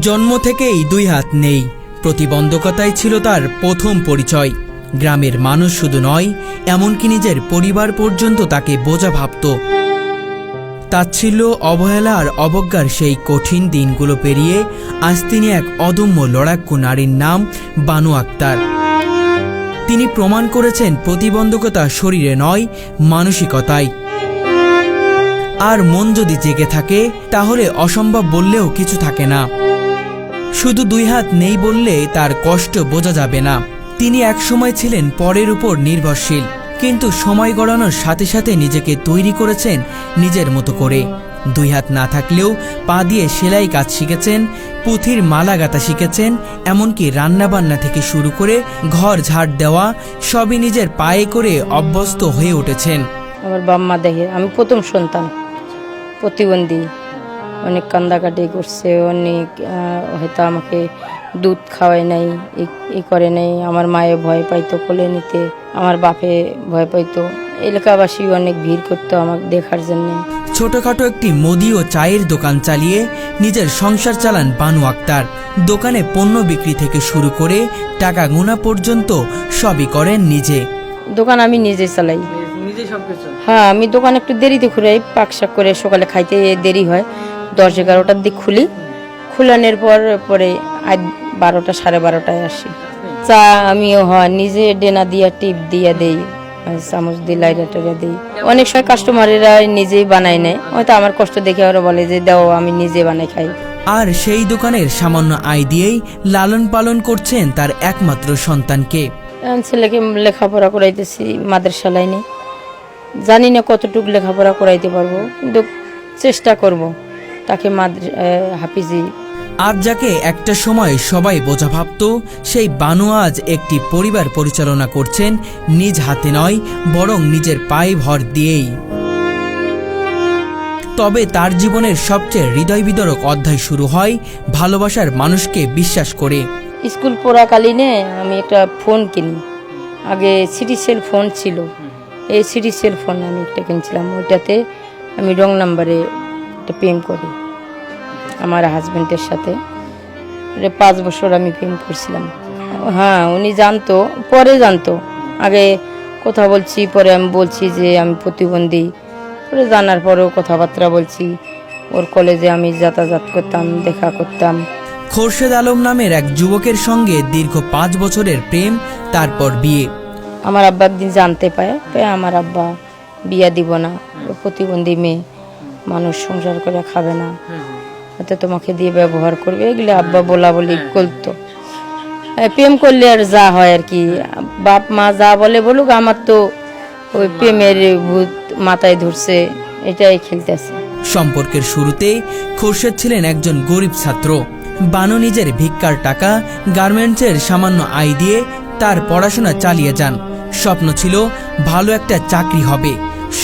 জন্ম থেকেই দুই হাত নেই। প্রতিবন্ধকতাই ছিল তার প্রথম পরিচয়। গ্রামের মানুষ শুধু নয়, এমনকি নিজের পরিবার পর্যন্ত তাকে বোঝা ভাবত। তাচ্ছিল্য অবহেলা আর অবজ্ঞার সেই কঠিন দিনগুলো পেরিয়ে আজ তিনি এক অদম্য লড়াক্কু নারীর নাম বানু আক্তার। তিনি প্রমাণ করেছেন প্রতিবন্ধকতা শরীরে নয়, মানসিকতায়। আর মন যদি জেগে থাকে, তাহলে অসম্ভব বললেও কিছু থাকে না। শুধু দুই হাত নেই বললে তার কষ্ট বোঝা যাবে না। তিনি একসময় ছিলেন পরের উপর নির্ভরশীল, কিন্তু সময় গড়ানোর সাথে সাথে নিজেকে তৈরি করেছেন নিজের মতো করে। দুই হাত না থাকলেও পা দিয়ে সেলাই কাজ শিখেছেন, পুঁথির মালা গাঁথা শিখেছেন, এমনকি রান্নাবান্না থেকে শুরু করে ঘর ঝাড় দেওয়া সবই নিজের পায়ে করে অভ্যস্ত হয়ে উঠেছেন। আমার বাম্মা দেখে আমি প্রথম সন্তান, প্রতিবন্ধী। অনেক কান্দাকাটি করছে অনেক হয়তো আমাকে দুধ খাওয়ায় নাই ই- করে নাই আমার মায়ে ভয় পাইতো কোলে নিতে আমার বাপে ভয় পাইতো। এলাকাবাসী অনেক ভিড় করতো আমাকে দেখার জন্যে। ছোটখাটো একটি মুদি ও চায়ের দোকান চালিয়ে নিজের সংসার চালান বানু আক্তার। দোকানে পণ্য বিক্রি থেকে শুরু করে টাকা গোনা পর্যন্ত সবই করেন নিজে। দোকান আমি নিজে চালাই। হ্যাঁ আমি দোকান একটু দেরিতে খুলাই পাক শাক করে সকালে খাইতে দেরি হয়। দশ এগারোটার দিক খুলি। খুলানোর পর পরে আজ বারোটা সাড়ে বারোটায় আসি। চা আমিও হয় নিজে ডেনা দিয়া টিপ দিয়া দেই চামচ দিয়ে লাইরা টাইরা দিই। অনেক সময় কাস্টমারেরা নিজেই বানায় নেয়। হয়তো আমার কষ্ট দেখে ওরা বলে যে দাও আমি নিজে বানাই খাই। আর সেই দোকানের সামান্য আয় দিয়েই লালন পালন করছেন তার একমাত্র সন্তানকে। ছেলেকে লেখাপড়া করাইতেছি মাদ্রাসা লাইনে জানি না কতটুকু লেখাপড়া করাইতে পারব কিন্তু চেষ্টা করব। তাকে হাফিজি। আজ যাকে একটা সময় সবাই বোঝা ভাবত সেই বানু আজ একটি পরিবার পরিচালনা করছেন নিজ হাতে নয় বরং নিজের পায়ে ভর দিয়েই। তবে তার জীবনের সবচেয়ে হৃদয় বিদরক অধ্যায় শুরু হয় ভালোবাসার মানুষকে বিশ্বাস করে। স্কুল পড়াকালীনে আমি একটা ফোন কিনি। আগে সিটি সেল ফোন ছিল। এই সিটি সেল ফোন আমি একটা কিনছিলাম। ওইটাতে আমি রং নাম্বারে একটা প্রেম করি। আমার হাজব্যান্ডের সাথে। পাঁচ বছর আমি প্রেম করছিলাম। হ্যাঁ উনি জানতো পরে জানতো। আগে কথা বলছি পরে আমি বলছি যে আমি প্রতিবন্ধী। পরে জানার পরেও কথাবার্তা বলছি। ওর কলেজে আমি যাতায়াত করতাম দেখা করতাম। খোরশেদ আলম নামের এক যুবকের সঙ্গে দীর্ঘ পাঁচ বছরের প্রেম তারপর বিয়ে। আমার আব্বা একদিন জানতে পায় পায় আমার আব্বা বিয়া দিব না। প্রতিবন্ধী মেয়ে। মানুষ সংসার করে খাবে না। হয়তো তোমাকে দিয়ে ব্যবহার করবে। এগুলো আব্বা বলা বলি করতো। প্রেম করলে আর যা হয় আর কি। বাপ মা যা বলে বলুক আমার তো ওই প্রেমের ভূত মাথায় ধরছে এটাই খেলতেছে। সম্পর্কের শুরুতে খোরশেদ ছিলেন একজন গরিব ছাত্র। বানু নিজের ভিক্ষার টাকা গার্মেন্টসের সামান্য আয় দিয়ে তার পড়াশোনা চালিয়ে যান। স্বপ্ন ছিল ভালো একটা চাকরি হবে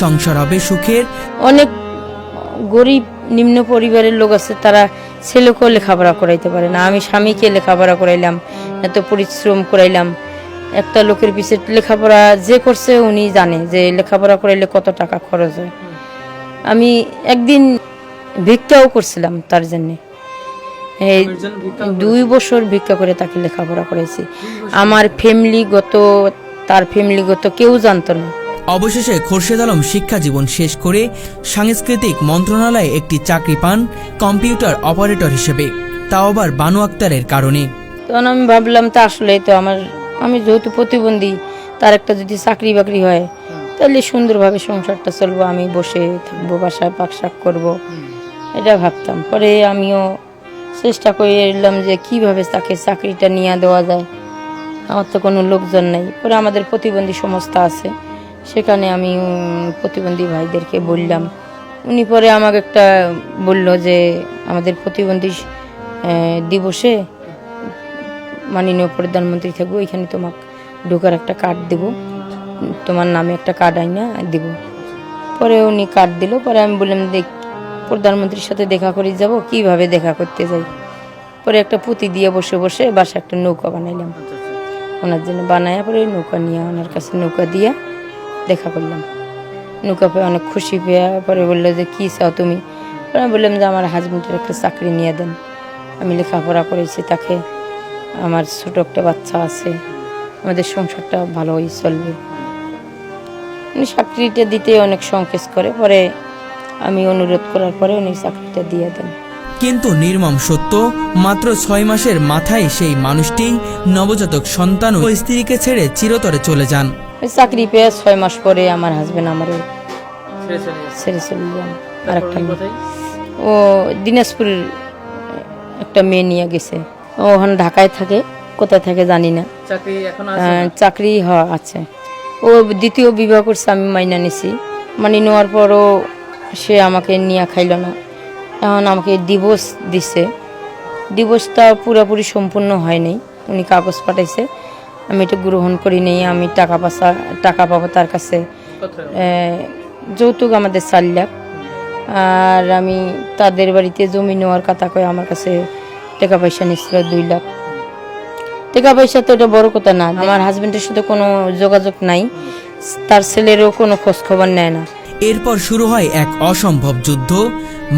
সংসার হবে সুখের। অনেক গরিব নিম্ন পরিবারের লোক আছে তারা ছেলেকেও লেখাপড়া করাইতে পারে না। আমি স্বামীকে লেখাপড়া করাইলাম এত পরিশ্রম করাইলাম। একটা লোকের পিছে লেখাপড়া যে করছে উনি জানে যে লেখাপড়া করাইলে কত টাকা খরচ হয়। আমি একদিন ভিক্ষাও করছিলাম তার জন্যে। এই দুই বছর ভিক্ষা করে তাকে লেখাপড়া করাইছি। আমার ফ্যামিলিগত তার ফ্যামিলিগত কেউ জানতো না। অবশেষে খোরশেদ আলম শিক্ষা জীবন শেষ করে সাংস্কৃতিক মন্ত্রণালয়ে একটি চাকরি পান কম্পিউটার অপারেটর হিসেবে। তাও আবার বানু আক্তারের কারণে। তখন আমি ভাবলাম, তা আসলে তো আমার, আমি যেহেতু প্রতিবন্ধী, তার একটা যদি চাকরি বাকরি হয়, তাহলে সুন্দরভাবে সংসারটা চলবো, আমি বসে থাকব, বাসায় পাক শাক করব। এটা ভাবতাম। পরে আমিও চেষ্টা করে এলাম যে কীভাবে তাকে চাকরিটা নিয়ে দেওয়া যায়। আমার তো কোনো লোকজন নেই। পরে আমাদের প্রতিবন্ধী সংস্থা আছে। সেখানে আমি প্রতিবন্ধী ভাইদেরকে বললাম। উনি পরে আমাকে একটা বলল যে, আমাদের প্রতিবন্ধী দিবসে মাননীয় প্রধানমন্ত্রী থাকব ওইখানে তোমাকে ঢোকার একটা কার্ড দেবো। তোমার নামে একটা কার্ড আইনা দিব। পরে উনি কার্ড দিল, পরে আমি বললাম, দেখ, প্রধানমন্ত্রীর সাথে দেখা করে যাব, কীভাবে দেখা করতে যাই? পরে একটা পুঁতি দিয়ে বসে বসে বাসা একটা নৌকা বানাইলাম। ওনার জন্য বানায় পরে নৌকা নিয়ে, ওনার কাছে নৌকা দিয়া দেখা করলাম। নৌকা পেয়ে অনেক খুশি পেয়ে পরে বলল যে, কী চাও তুমি? আমি বললাম যে, আমার হাজবেন্ডের একটা চাকরি নিয়ে দেন। আমি লেখাপড়া করেছি তাকে। আমার ছোট একটা বাচ্চা আছে। আমাদের সংসারটা ভালোই চলবে। উনি চাকরিটা দিতে অনেক সংকেচ করে। পরে আমি অনুরোধ করার পরে উনি চাকরিটা দিয়ে দেন। কিন্তু নির্মম সত্য, মাত্র ছয় মাসের মাথায় সেই মানুষটি নবজাতক সন্তান ও স্ত্রীকে ছেড়ে চিরতরে চলে যান। চাকরি পেয়ে ছয় মাস পরে আমার হাজবেন্ড আমার ছেড়ে চলে যান আর একটা। ও দিনাজপুরের একটা মেয়ে নিয়ে গেছে। ও ওখানে ঢাকায় থাকে কোথায় থাকে জানি না। চাকরি হওয়া আছে। ও দ্বিতীয় বিবাহ করছে আমি মাইনা নিছি। মানে নেওয়ার পরও সে আমাকে নিয়ে খাইল না। এখন আমাকে ডিভোর্স দিছে। ডিভোর্সটা পুরোপুরি সম্পূর্ণ হয়নি উনি কাগজ পাঠাইছে। আমি এটা গ্রহণ করি নেই আমি টাকা পয়সা টাকা পাবো তার কাছে। যৌতুক আমাদের চার লাখ। আর আমি তাদের বাড়িতে জমি নেওয়ার কথা কয়ে আমার কাছে টাকা পয়সা নিচ্ছিল দুই লাখ। টাকা পয়সা তো এটা বড় কথা না আমার হাজবেন্ডের সাথে কোনো যোগাযোগ নাই তার ছেলেরও কোনো খোঁজ খবর নেয় না। এরপর শুরু হয় এক অসম্ভব যুদ্ধ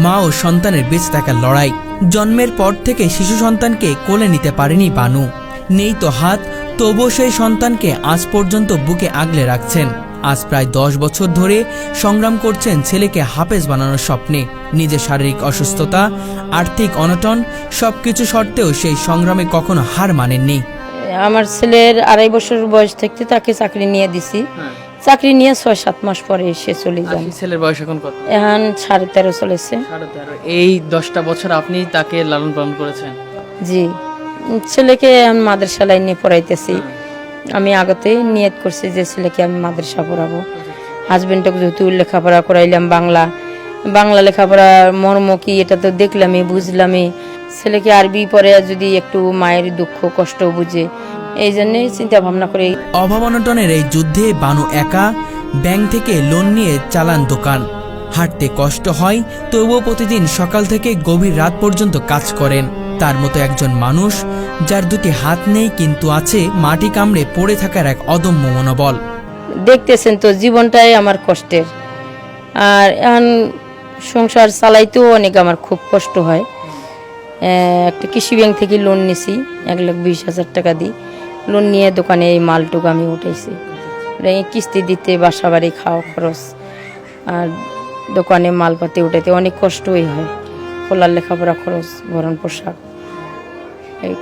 মা ও সন্তানের বেঁচে থাকার লড়াই। জন্মের পর থেকে শিশু সন্তানকে কোলে নিতে পারেনি বানু। নেই তো হাত তবুও সেই সন্তানকে আজ পর্যন্ত বুকে আগলে রাখছেন। আজ প্রায় দশ বছর ধরে সংগ্রাম করছেন ছেলেকে হাফেজ বানানোর স্বপ্নে। নিজের শারীরিক অসুস্থতা আর্থিক অনটন সবকিছু সত্ত্বেও সেই সংগ্রামে কখনো হার মানেননি। আমার ছেলের আড়াই বছর বয়স থেকে তাকে চাকরি নিয়ে দিছি। চাকরি নিয়ে ছয় সাত মাস পরে সে চলে যান ছেলের বয়স এখন কত? এখন সাড়ে তেরো চলেছে। এই দশটা বছর আপনি তাকে লালন পালন করেছেন? জি। ছেলেকে আমি মাদ্রাসা লাইনে পড়াইতেছি। আমি আগতে নিয়ত করছি যে ছেলেকে আমি মাদ্রাসা পড়াবো। হাজবেন্ডকে যেহেতু লেখাপড়া করাইলাম বাংলা বাংলা লেখাপড়ার মর্ম কি এটা তো দেখলামই, বুঝলামই। ছেলেকে আরবি পরে যদি একটু মায়ের দুঃখ, কষ্ট বুঝে, এই জন্যই চিন্তা ভাবনা করে। অভাব অনটনের এই যুদ্ধে বানু একা ব্যাংক থেকে লোন নিয়ে চালান দোকান। হাঁটতে কষ্ট হয়, তবুও প্রতিদিন সকাল থেকে গভীর রাত পর্যন্ত কাজ করেন। তার মতো একজন মানুষ যার দুটি হাত নেই কিন্তু আছে মাটি কামড়ে পড়ে থাকার এক অদম্য মনোবল। দেখতেছেন তো, জীবনটাই আমার কষ্টের। আর এখন সংসার চালাইতেও অনেক আমার খুব কষ্ট হয়। একটা কৃষি ব্যাংক থেকে লোন নিছি, এক লাখ বিশ হাজার টাকা দিই লোন নিয়ে দোকানে এই মালটুকু আমি উঠেছি এই কিস্তি দিতে বাসা বাড়ি খাওয়া খরচ, আর দোকানে মালপাতি উঠাইতে অনেক কষ্টই হয়। খোলার লেখাপড়া খরচ, ভরণ পোশাক।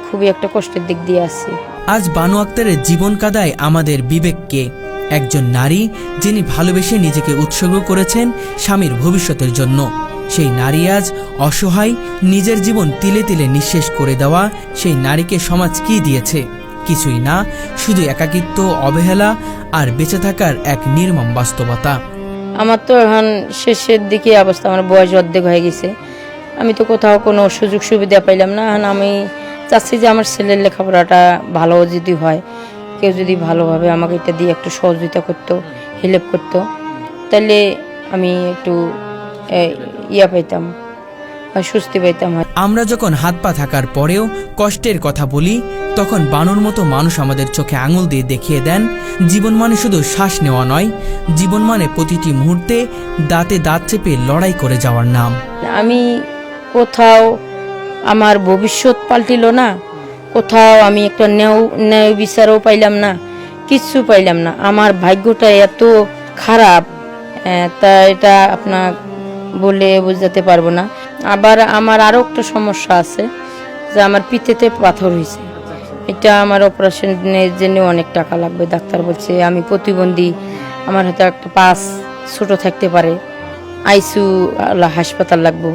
খুবই একটা কষ্টের দিক দিয়ে আছি। আজ বানু আক্তারের জীবন কাদায় আমাদের বিবেককে একজন নারী যিনি ভালোবেসে নিজেকে উৎসর্গ করেছেন স্বামীর ভবিষ্যতের জন্য। সেই নারী আজ অসহায় নিজের জীবন তিলে তিলে নিঃশেষ করে দেওয়া সেই নারীকে সমাজ কি দিয়েছে? কিছুই না শুধু একাকিত্ব অবহেলা আর বেঁচে থাকার এক নির্মম বাস্তবতা। আমার তো এখন শেষের দিকে অবস্থা আমার বয়স অর্ধেক হয়ে গেছে। আমি তো কোথাও কোনো সুযোগ সুবিধা পাইলাম না এখন আমি চাচ্ছি যে আমার ছেলের লেখাপড়াটা ভালো যদি হয় কেউ যদি ভালোভাবে আমাকে এটা দিয়ে একটু সহযোগিতা করতো হেল্প করতো তাহলে আমি একটু ইয়া পাইতাম সুস্থি পাইতাম। আমরা যখন হাত পা থাকার পরেও কষ্টের কথা বলি তখন বানুর মতো মানুষ আমাদের চোখে আঙুল দিয়ে দেখিয়ে দেন জীবন মানে শুধু শ্বাস নেওয়া নয় জীবন মানে প্রতিটি মুহূর্তে দাঁতে দাঁত চেপে লড়াই করে যাওয়ার নাম। আমি কোথাও আমার ভবিষ্যৎ পাল্টিল না। কোথাও আমি একটা ন্যায় ন্যায় বিচারও পাইলাম না, কিচ্ছু পাইলাম না। আমার ভাগ্যটা এত খারাপ তা এটা আপনার বলে বোঝাতে পারব না। আবার আমার আরও একটা সমস্যা আছে, যে আমার পিঠেতে পাথর হয়েছে এটা আমার অপারেশনের জন্য অনেক টাকা লাগবে। ডাক্তার বলছে, আমি প্রতিবন্ধী, আমার হয়তো একটা পাস ছোট থাকতে পারে। আইসু হাসপাতাল লাগবো।